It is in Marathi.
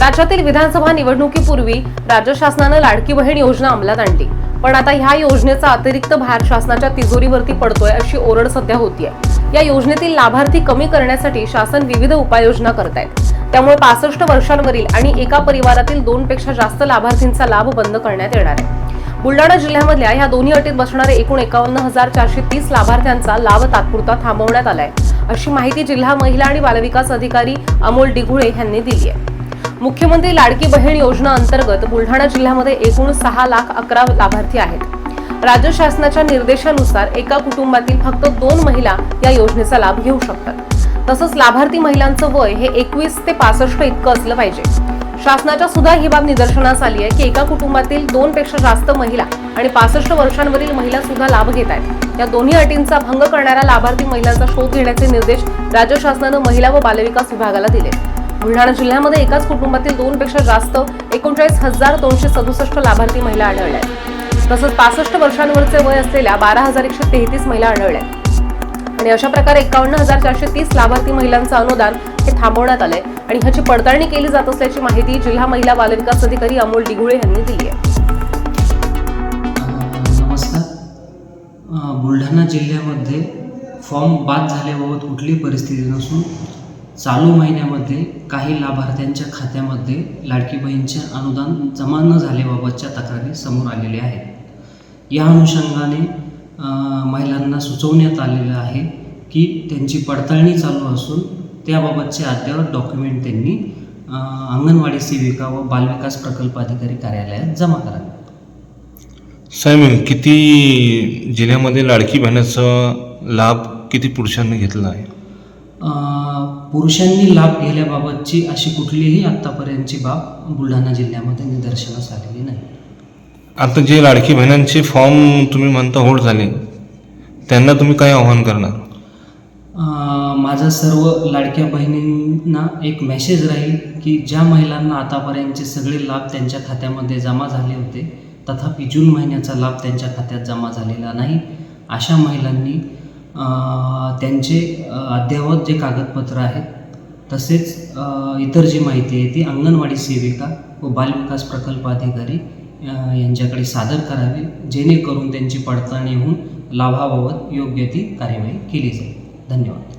राज्यातील विधानसभा निवडणुकीपूर्वी राज्य शासनानं लाडकी बहीण योजना अंमलात आणली. पण आता ह्या योजनेचा अतिरिक्त भार शासनाच्या तिजोरीवरती पडतोय अशी ओरड सध्या होतीये. या योजनेतील लाभार्थी कमी करण्यासाठी शासन विविध उपाययोजना करत आहेत त्यामुळे पासष्ट वर्षांवरील आणि एका परिवारातील दोन पेक्षा जास्त लाभार्थींचा लाभ बंद करण्यात येणार आहे. बुलडाणा जिल्ह्यामधल्या ह्या दोन्ही अटीत बसणारे एकूण एकावन्न हजार चारशे तीस लाभार्थ्यांचा लाभ तात्पुरता थांबवण्यात आलाय अशी माहिती जिल्हा महिला आणि बालविकास अधिकारी अमोल डिघुळे यांनी दिली आहे मुख्यमंत्री लाडकी बहीण योजना अंतर्गत बुलढाणा जिल्ह्यामध्ये एकूण सहा लाख अकरा लाभार्थी आहेत. राज्य शासनाच्या निर्देशानुसार एका कुटुंबातील फक्त दोन महिला या योजनेचा लाभ घेऊ शकतात. तसंच लाभार्थी महिलांचं वय हे एकवीस ते पासष्ट इतकं असलं पाहिजे. शासनाच्या सुद्धा ही बाब निदर्शनास आली आहे की एका कुटुंबातील दोन पेक्षा जास्त महिला आणि पासष्ट वर्षांवरील महिला सुद्धा लाभ घेत आहेत. या दोन्ही अटींचा भंग करणाऱ्या लाभार्थी महिलांचा शोध घेण्याचे निर्देश राज्य शासनानं महिला व बालविकास विभागाला दिले. बुलढाणा जिल्ह्यामध्ये एकाच कुटुंबातील दोन पेक्षा जास्त एकोणचाळीस हजार दोनशे सदुसष्ट लाभार्थी महिला आढळल्या आहेत. तसंच पासष्ट वर्षांवरचे वय असलेल्या बारा हजार एकशे तेहतीस महिला आढळल्या आहेत. आणि अशा प्रकारे एकावन्न हजार चारशे तीस लाभार्थी महिलांचं अनुदान हे थांबवण्यात आलंय आणि ह्याची पडताळणी केली जात असल्याची माहिती जिल्हा महिला बालविकास अधिकारी अमोल डिगुळे यांनी दिली आहे. नमस्कार. बुलढाणा जिल्ह्यामध्ये फॉर्म बाद झाल्याबाबत कुठलीही परिस्थिती नसून चालू महिन्यामध्ये काही लाभार्थ्यांच्या खात्यामध्ये लाडकी बहीणचे अनुदान जमा न झाल्याबाबतच्या तक्रारी समोर आलेल्या आहेत. या अनुषंगाने महिलांना सुचवण्यात आलेलं आहे की त्यांची पडताळणी चालू असून त्याबाबतचे अद्ययावत डॉक्युमेंट त्यांनी अंगणवाडी सेविका व बालविकास प्रकल्प अधिकारी कार्यालयात जमा करावे. साहेब किती जिल्ह्यामध्ये लाडकी बहिणाचा लाभ किती पुरुषांनी घेतला आहे? पुरुषांनी लाभ घेण्याबाबतची अशी कुठलीही आत्तापर्यंतची बाब बुलढाणा जिल्ह्यामध्ये निदर्शनास आलेली नाही. आता जे लाडकी बहिणांचे फॉर्म तुम्ही म्हणता होल्ड झाले त्यांना तुम्ही काय आव्हान करणार? माझा सर्व लाडक्या बहिणींना एक मेसेज राहील की ज्या महिलांना आतापर्यंतचे सगळे लाभ त्यांच्या खात्यामध्ये जमा झाले होते तथापि जून महिन्याचा लाभ त्यांच्या खात्यात जमा झालेला नाही. अशा महिलांनी त्यांचे अद्ययावत जे कागदपत्र आहेत तसेच इतर जी माहिती आहे ती अंगणवाडी सेविका व बालविकास प्रकल्प अधिकारी यांच्याकडे सादर करावी जेणेकरून त्यांची पडताळणी होऊन लाभाबाबत योग्य ती कार्यवाही केली जाईल. धन्यवाद.